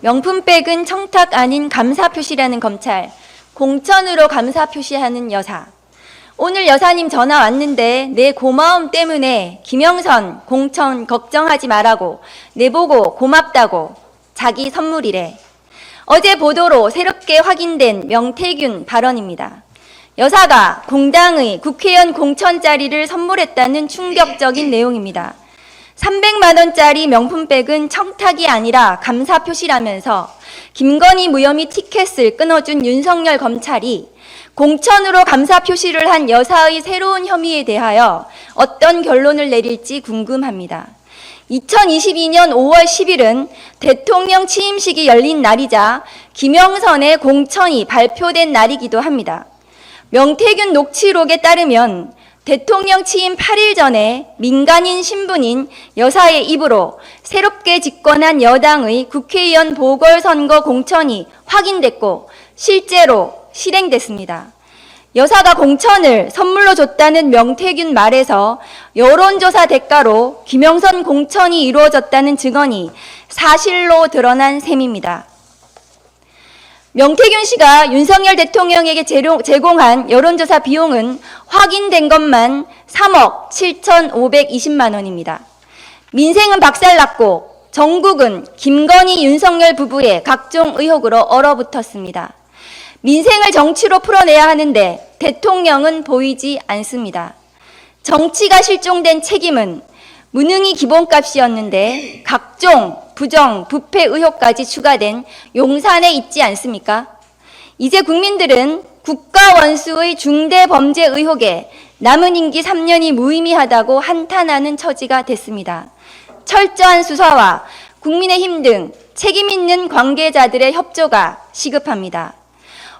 명품백은 청탁 아닌 감사 표시라는 검찰, 공천으로 감사 표시하는 여사. 오늘 여사님 전화 왔는데 내 고마움 때문에 김영선 공천 걱정하지 말라고 내보고 고맙다고 자기 선물이래. 어제 보도로 새롭게 확인된 명태균 발언입니다. 여사가 공당의 국회의원 공천 자리를 선물했다는 충격적인 내용입니다. 300만 원짜리 명품백은 청탁이 아니라 감사 표시라면서 김건희 무혐의 티켓을 끊어준 윤석열 검찰이 공천으로 감사 표시를 한 여사의 새로운 혐의에 대하여 어떤 결론을 내릴지 궁금합니다. 2022년 5월 10일은 대통령 취임식이 열린 날이자 김영선의 공천이 발표된 날이기도 합니다. 명태균 녹취록에 따르면 대통령 취임 8일 전에 민간인 신분인 여사의 입으로 새롭게 집권한 여당의 국회의원 보궐선거 공천이 확인됐고 실제로 실행됐습니다. 여사가 공천을 선물로 줬다는 명태균 말에서 여론조사 대가로 김영선 공천이 이루어졌다는 증언이 사실로 드러난 셈입니다. 명태균 씨가 윤석열 대통령에게 제공한 여론조사 비용은 확인된 것만 3억 7,520만 원입니다. 민생은 박살났고 전국은 김건희 윤석열 부부의 각종 의혹으로 얼어붙었습니다. 민생을 정치로 풀어내야 하는데 대통령은 보이지 않습니다. 정치가 실종된 책임은 무능이 기본값이었는데 각종 부정, 부패 의혹까지 추가된 용산에 있지 않습니까? 이제 국민들은 국가 원수의 중대 범죄 의혹에 남은 임기 3년이 무의미하다고 한탄하는 처지가 됐습니다. 철저한 수사와 국민의힘 등 책임 있는 관계자들의 협조가 시급합니다.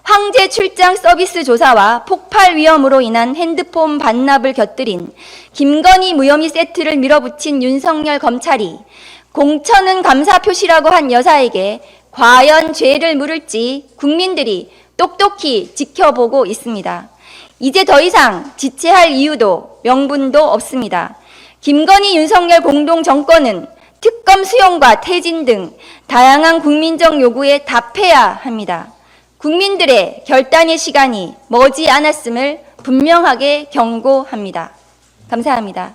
황제 출장 서비스 조사와 폭발 위험으로 인한 핸드폰 반납을 곁들인 김건희 무혐의 세트를 밀어붙인 윤석열 검찰이 공천은 감사 표시라고 한 여사에게 과연 죄를 물을지 국민들이 똑똑히 지켜보고 있습니다. 이제 더 이상 지체할 이유도 명분도 없습니다. 김건희 윤석열 공동 정권은 특검 수용과 퇴진 등 다양한 국민적 요구에 답해야 합니다. 국민들의 결단의 시간이 머지 않았음을 분명하게 경고합니다. 감사합니다.